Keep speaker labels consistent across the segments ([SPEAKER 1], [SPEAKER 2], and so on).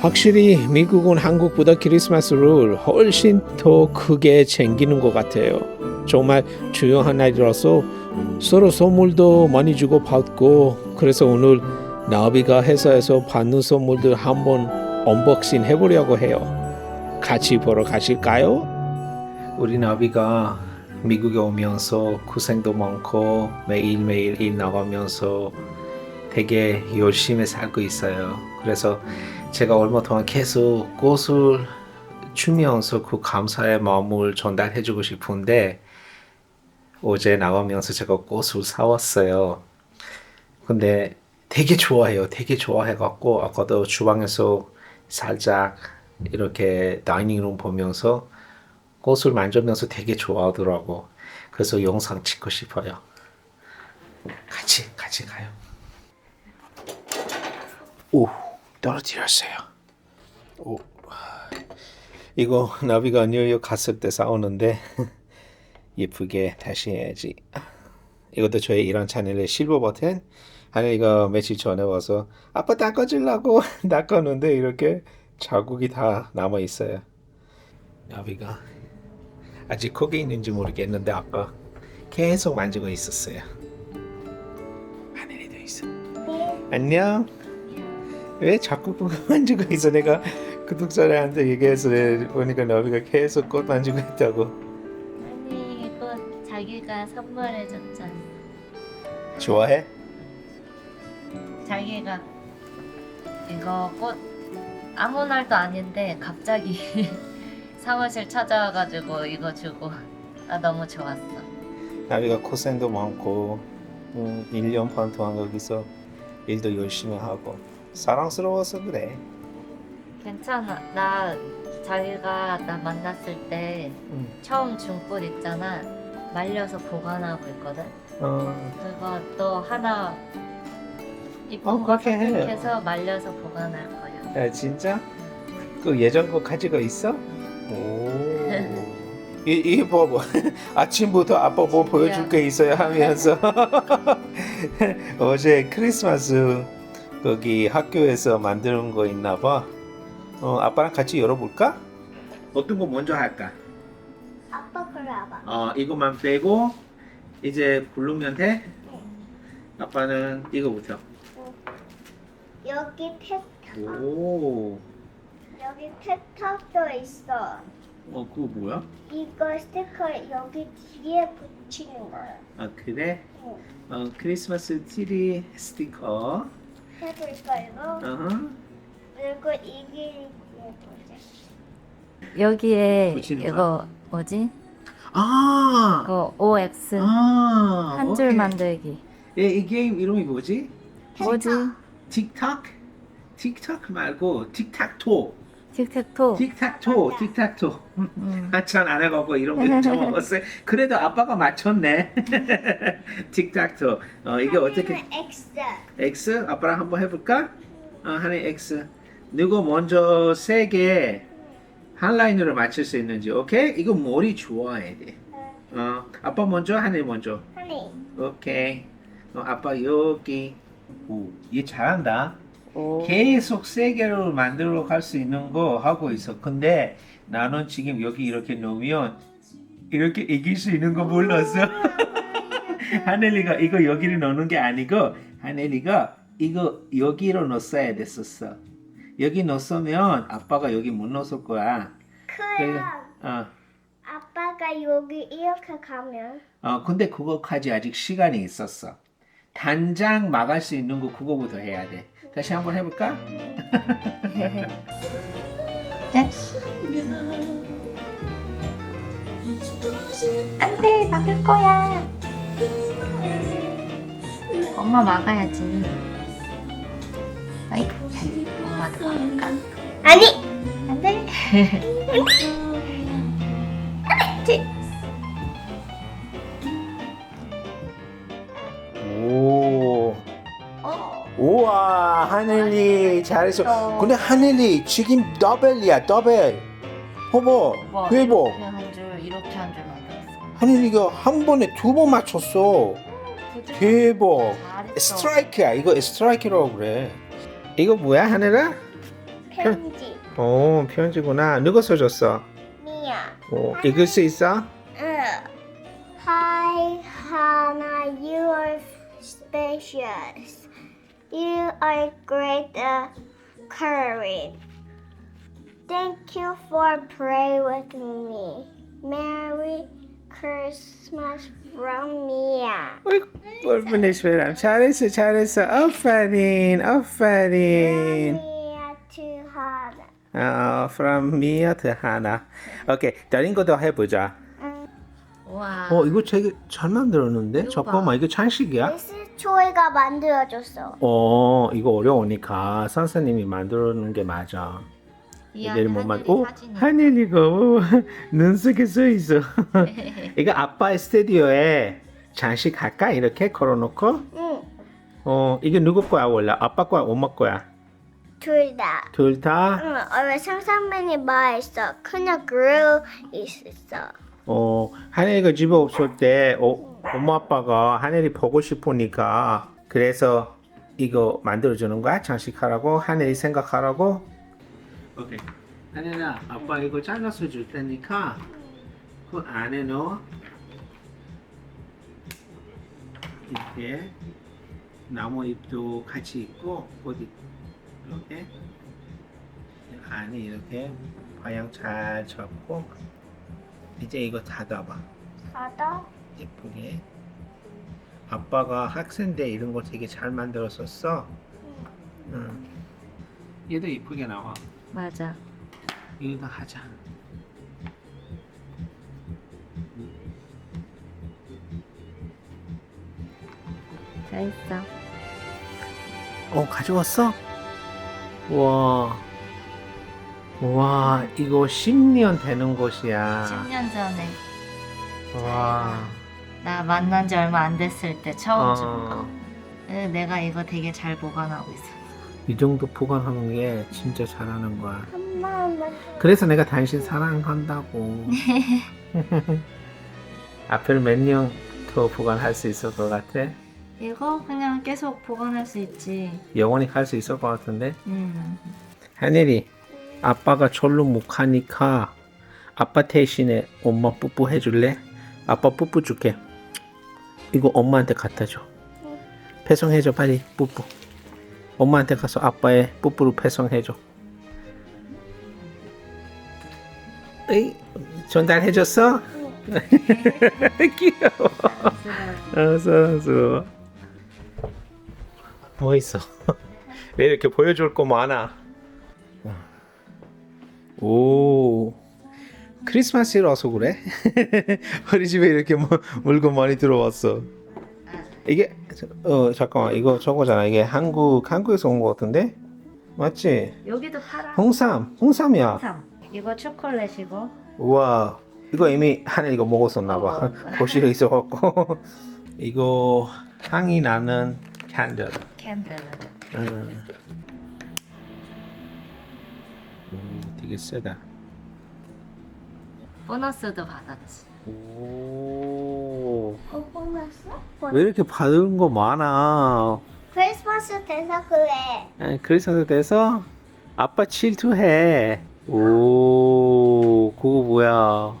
[SPEAKER 1] 확실히 미국은 한국보다 크리스마스를 훨씬 더 크게 챙기는 것 같아요. 정말 중요한 날이라서 서로 선물도 많이 주고 받고 그래서 오늘 나비가 회사에서 받는 선물들 한번 언박싱 해보려고 해요. 같이 보러 가실까요? 우리 나비가 미국에 오면서 고생도 많고 매일매일 일 나가면서 되게 열심히 살고 있어요. 그래서 제가 얼마 동안 계속 꽃을 주면서 그 감사의 마음을 전달해주고 싶은데 어제 나가면서 제가 꽃을 사왔어요. 근데 되게 좋아해요. 되게 좋아해갖고 아까도 주방에서 살짝 이렇게 다이닝룸 보면서 꽃을 만지면서 되게 좋아하더라고. 그래서 영상 찍고 싶어요. 같이 같이 가요. 오 떨어뜨렸어요. 오 이거 나비가 뉴욕 갔을 때 싸우는데 예쁘게 다시 해야지. 이것도 저희 이런 채널의 실버 버튼. 하늘이가 며칠 전에 와서 아빠 닦아주려고 닦았는데 이렇게 자국이 다 남아 있어요. 나비가 아직 거기 있는지 모르겠는데 아까 계속 만지고 있었어요. 하늘이도 있어. 안녕. 왜 자꾸 그거 만지고 있어? 내가 구독자들한테 얘기해서 보니까 너비가 계속 꽃 만지고 있다고.
[SPEAKER 2] 아니 이거 자기가 선물해줬잖아.
[SPEAKER 1] 좋아해?
[SPEAKER 2] 자기가 이거 꽃 아무 날도 아닌데 갑자기 사무실 찾아와가지고 이거 주고 나 너무 좋았어.
[SPEAKER 1] 나비가 고생도 많고 음, 1년 반 동안 거기서 일도 열심히 하고 사랑스러워서 그래.
[SPEAKER 2] 괜찮아. 나 자기가 나 만났을 때
[SPEAKER 1] 음.
[SPEAKER 2] 처음 준꽃 있잖아. 말려서 보관하고 있거든.
[SPEAKER 1] 어,
[SPEAKER 2] 그거 또 하나 이쁜
[SPEAKER 1] 어,
[SPEAKER 2] 거
[SPEAKER 1] 그렇게 해요.
[SPEAKER 2] 선택해서 말려서 보관할 거야.
[SPEAKER 1] 야, 진짜? 그 예전 거 가지고 있어? 오. 이, 이 봐봐. 아침부터 아빠 뭐 보여줄 게 있어요 하면서 어제 크리스마스 거기 학교에서 만드는 거 있나 봐. 어, 아빠랑 같이 열어볼까? 어떤 거 먼저 할까?
[SPEAKER 3] 아빠 그래 봐봐.
[SPEAKER 1] 어, 이거만 빼고 이제 부르면 돼? 아빠는 이거부터.
[SPEAKER 3] 여기 펫
[SPEAKER 1] 오.
[SPEAKER 3] 여기 펫탑도 있어.
[SPEAKER 1] 어, 그거 뭐야?
[SPEAKER 3] 이거 스티커 여기 뒤에 붙이는 거야.
[SPEAKER 1] 아, 그래?
[SPEAKER 3] 응.
[SPEAKER 1] 어, 크리스마스 트리 스티커.
[SPEAKER 3] 해볼까 이거?
[SPEAKER 1] 어허.
[SPEAKER 3] 그리고 이게 뭐지?
[SPEAKER 2] 여기에
[SPEAKER 1] 붙이는 거야?
[SPEAKER 2] 이거 뭐지?
[SPEAKER 1] 아.
[SPEAKER 2] 이거 OX
[SPEAKER 1] 아.
[SPEAKER 2] 한 줄
[SPEAKER 1] 오케이.
[SPEAKER 2] 만들기.
[SPEAKER 1] 예, 이 게임 이름이 뭐지?
[SPEAKER 2] 뭐지?
[SPEAKER 1] 틱탁? 틱탁 말고 틱탁토.
[SPEAKER 2] 틱택토.
[SPEAKER 1] 틱탁토. 틱탁토.
[SPEAKER 2] 음.
[SPEAKER 1] 한참 안 해갖고 이런 거 잊어먹었어요. 그래도 아빠가 맞췄네. 틱탁토. 어, 이게 어떻게?
[SPEAKER 3] X.
[SPEAKER 1] X 아빠랑 한번 해볼까? 어, 하나 X. 누구 먼저 세 개 한 라인으로 맞출 수 있는지. 오케이? 이거 머리 좋아해야 돼. 어, 아빠 먼저, 하늘 먼저.
[SPEAKER 3] 하니.
[SPEAKER 1] 오케이. 어, 아빠 여기. 오, 얘 잘한다.
[SPEAKER 2] 오.
[SPEAKER 1] 계속 세 개로 만들어 갈 수 있는 거 하고 있어. 근데 나는 지금 여기 이렇게 놓으면 이렇게 이길 수 있는 거 몰랐어. 하늘이가 이거 여기를 넣는 게 아니고 하늘이가 이거 여기로 넣었어야 됐었어. 여기 넣었으면 아빠가 여기 못 넣었을 거야. 그래.
[SPEAKER 3] 그럼
[SPEAKER 1] 어.
[SPEAKER 3] 아빠가 여기 이렇게 가면
[SPEAKER 1] 어, 근데 그거까지 아직 시간이 있었어. 단장 막을 수 있는 거 그거부터 해야 돼. 다시 한번 해볼까?
[SPEAKER 2] 짠. 안돼 막을 거야. 엄마 막아야지. 아이, 엄마도 막을까?
[SPEAKER 3] 아니.
[SPEAKER 2] 안돼.
[SPEAKER 1] 오.
[SPEAKER 3] 어.
[SPEAKER 1] 우와 하늘이 잘했어.
[SPEAKER 2] 잘했어.
[SPEAKER 1] 근데 하늘이 지금 더블이야 더블. 봐봐 회복.
[SPEAKER 2] 이렇게 한 줄, 이렇게 한 줄 만들었어.
[SPEAKER 1] 하늘이가 한 번에 두 번 맞췄어. 대박.
[SPEAKER 2] 잘했어.
[SPEAKER 1] 스트라이크야. 이거 스트라이크라고 그래. 이거 뭐야 하늘아?
[SPEAKER 3] 편지.
[SPEAKER 1] 어 편지구나. 누가 써줬어?
[SPEAKER 3] 미야.
[SPEAKER 1] 어, 읽을 수 있어?
[SPEAKER 3] 응. Hi, Hannah. You are spacious. You are great uh, courage. Thank you for praying with me. Merry Christmas from Mia.
[SPEAKER 1] 어이구, 뻔뻔해 람 잘했어, 잘했어. 아파린, 아파린.
[SPEAKER 3] Mia to Hannah.
[SPEAKER 1] 어, from Mia to Hannah. 오케이, 다른 거도 해보자.
[SPEAKER 3] 응.
[SPEAKER 2] 우와.
[SPEAKER 1] 어, 이거 되게 잘 만들었는데? 잠깐만, 이거 찬식이야?
[SPEAKER 3] 미스 초이가 만들어줬어.
[SPEAKER 1] 어, 이거 어려우니까 선생님이 만들어놓은 게 맞아.
[SPEAKER 2] 이
[SPEAKER 1] 애들이 못 만.
[SPEAKER 2] 하늘이
[SPEAKER 1] 오. 하늘이가 오, 눈 속에 써 있어. 이거 아빠 스튜디오에 장식 할까? 이렇게 걸어놓고.
[SPEAKER 3] 응.
[SPEAKER 1] 어, 이게 누구 거야 원래? 아빠 거야, 엄마 거야?
[SPEAKER 3] 둘 다.
[SPEAKER 1] 둘 다.
[SPEAKER 3] 응, 원래 상상맨이 말했어. 그냥 그릴 있었어.
[SPEAKER 1] 어, 하늘이가 집에 없을 때 어, 엄마 아빠가 하늘이 보고 싶으니까 그래서 이거 만들어주는 거야? 장식하라고? 하늘이 생각하라고? 오케이. 하늘아, 아빠 이거 잘라서 줄 테니까 그 안에 넣어. 이렇게 나무 잎도 같이 있고 어디 이렇게 안에 이렇게 방향 잘 잡고 이제 이거 닫아봐
[SPEAKER 3] 받아?
[SPEAKER 1] 예쁘게 아빠가 학생 때 이런 거 되게 잘 만들었었어 응. 얘도 이쁘게 나와
[SPEAKER 2] 맞아.
[SPEAKER 1] 이거 하자
[SPEAKER 2] 잘했어.
[SPEAKER 1] 어 가져왔어? 우 와 이거 10년 되는 곳이야
[SPEAKER 2] 10년 전에
[SPEAKER 1] 와
[SPEAKER 2] 나 만난 지 얼마 안 됐을 때 처음 준 거.
[SPEAKER 1] 어,
[SPEAKER 2] 응, 내가 이거 되게 잘 보관하고 있어.
[SPEAKER 1] 이 정도 보관하는 게 진짜 잘하는 거야
[SPEAKER 3] 한 번만.
[SPEAKER 1] 그래서 내가 당신 사랑한다고. 앞을 몇년 더 보관할 수 있을 것 같아?
[SPEAKER 2] 이거 그냥 계속 보관할 수 있지.
[SPEAKER 1] 영원히 갈 수 있을 것 같은데?
[SPEAKER 2] 음.
[SPEAKER 1] 하늘이, 아빠가 절로 못 가니까 아빠 대신에 엄마 뽀뽀 해줄래? 아빠 뽀뽀 줄게. 이거 엄마한테 갖다 줘. 배송해줘 빨리 뽀뽀. 엄마한테 가서 아빠의 뽀뽀로 배송해줘. 에이, 전달해줬어? 귀여워. 알았어, 알았어. 뭐 있어? 왜 이렇게 보여줄 거 많아? 오, 크리스마스라서 그래? 우리 집에 이렇게 뭐, 물건 많이 들어왔어. 이게 어 잠깐만 이거 저거잖아. 이게 한국 한국에서 온 거 같은데 맞지?
[SPEAKER 2] 여기도 팔아.
[SPEAKER 1] 홍삼, 홍삼이야.
[SPEAKER 2] 삼. 이거 초콜릿이고.
[SPEAKER 1] 우와 이거 이미 하늘 이거 먹었었나 봐 거실에 있어갖고 이거 향이 나는 캔들
[SPEAKER 2] 캔들.
[SPEAKER 1] 음. 음, 되게 세다.
[SPEAKER 2] 보너스도 받았지.
[SPEAKER 1] 오.
[SPEAKER 3] 어, 보냈어?
[SPEAKER 1] 왜 이렇게 받은 거 많아?
[SPEAKER 3] 크리스마스 돼서 그래.
[SPEAKER 1] 아, 그래서 돼서 아빠 질투해. 오 그거 뭐야?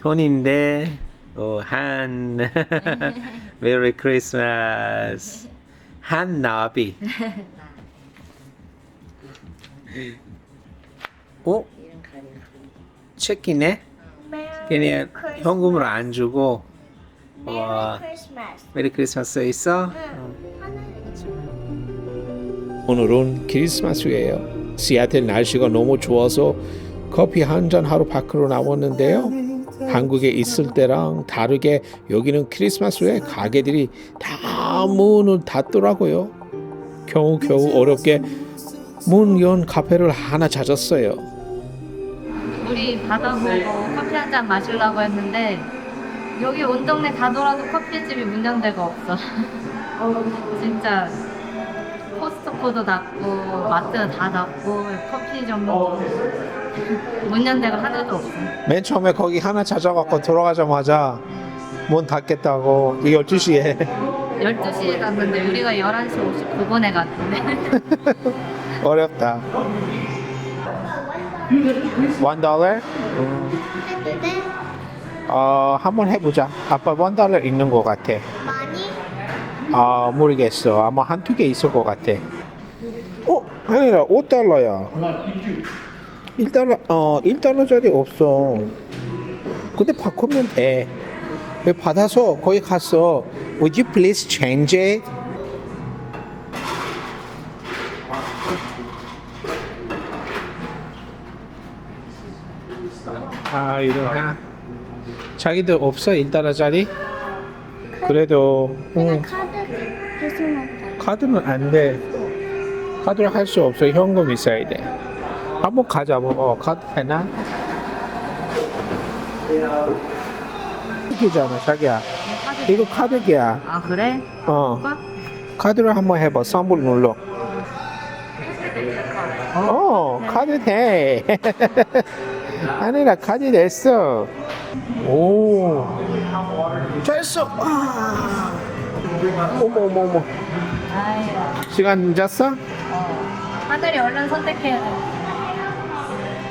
[SPEAKER 1] 돈인데? 어, 한. 메리 크리스마스. 한 나비 체키네?
[SPEAKER 3] 메리
[SPEAKER 1] 걔네 현금을 안 주고 와.
[SPEAKER 3] 메리 크리스마스.
[SPEAKER 1] 있어? 오늘은 크리스마스예요. 시애틀 날씨가 너무 좋아서 커피 한 잔 하러 밖으로 나왔는데요. 한국에 있을 때랑 다르게 여기는 크리스마스에 가게들이 다 문을 닫더라고요. 겨우 겨우 어렵게 문 연 카페를 하나 찾았어요.
[SPEAKER 2] 받아보고 커피 한 잔 마시려고 했는데 여기 온 동네 다 돌아도 커피집이 문연 데가 없어. 진짜 코스트코도 닫고 마트 다 닫고 커피 전문도 문연 데가 하나도 없어.
[SPEAKER 1] 맨 처음에 거기 하나 찾아갖고 들어가자마자 문 닫겠다고 12시에
[SPEAKER 2] 12시에 갔는데 우리가 11시 59분에 갔는데
[SPEAKER 1] 어렵다. 원 달러?
[SPEAKER 3] 해도 돼?
[SPEAKER 1] 어, 한번 해보자. 아빠 원 달러 있는 것 같아.
[SPEAKER 3] 많이?
[SPEAKER 1] 아, 모르겠어. 아마 한두 개 있을 것 같아. 어, 아니라 5달러야. 1달러, 어, 1달러짜리 없어. 근데 바꾸면 돼. 왜 받아서 거기 가서 Would you please change it? 아, 이러나. 자기들 없어? 1달러 짜리? 그래도
[SPEAKER 3] 내가
[SPEAKER 1] 응,
[SPEAKER 3] 카드
[SPEAKER 1] 카드는 안 돼. 카드로 할수 없어. 현금 있어야 돼. 한번 가자. 뭐 어, 카드 되나? 이잖아 자기야. 이거 카드기야.
[SPEAKER 2] 아 그래?
[SPEAKER 1] 어,
[SPEAKER 2] 오빠?
[SPEAKER 1] 카드로 한번 해봐. 선불 눌러. 어, 카드 돼. 아니라 카드 됐어. 오, 됐어. 아. 어머 어머 어머.
[SPEAKER 2] 아이고
[SPEAKER 1] 시간 늦었어?
[SPEAKER 2] 어. 하늘이 얼른 선택해야 돼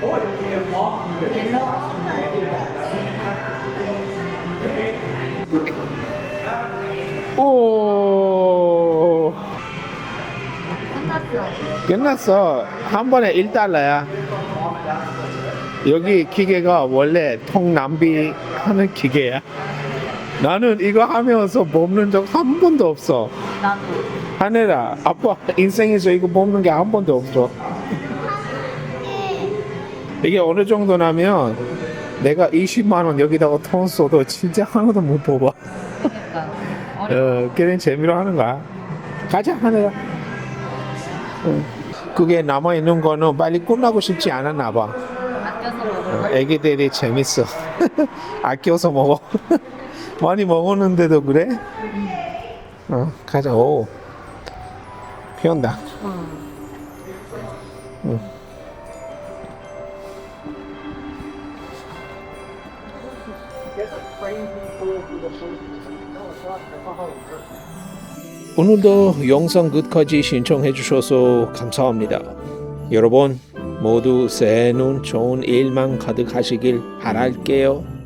[SPEAKER 2] 옐로우
[SPEAKER 1] 오,
[SPEAKER 2] 끝났어
[SPEAKER 1] 끝났어. 한 번에 1달러야. 여기 기계가 원래 통 낭비 하는 기계야. 나는 이거 하면서 먹는 적 한 번도 없어.
[SPEAKER 2] 나도
[SPEAKER 1] 하늘아, 아빠 인생에서 이거 먹는 게 한 번도 없어. 이게 어느 정도냐면 내가 20만 원 여기다가 돈 써도 진짜 하나도 못 뽑아.
[SPEAKER 2] 그러니까 어,
[SPEAKER 1] 그런 재미로 하는 거야. 가자, 하늘아. 응. 그게 남아 있는 거는 빨리 끝나고 싶지 않았나 봐. 어, 애기들이 재밌어. 아껴서 먹어. 많이 먹었는데도 그래? 어, 가자. 오. 비 온다. 오늘도 영상 끝까지 신청해 주셔서 감사합니다. 여러분 모두 새해 눈 좋은 일만 가득하시길 바랄게요.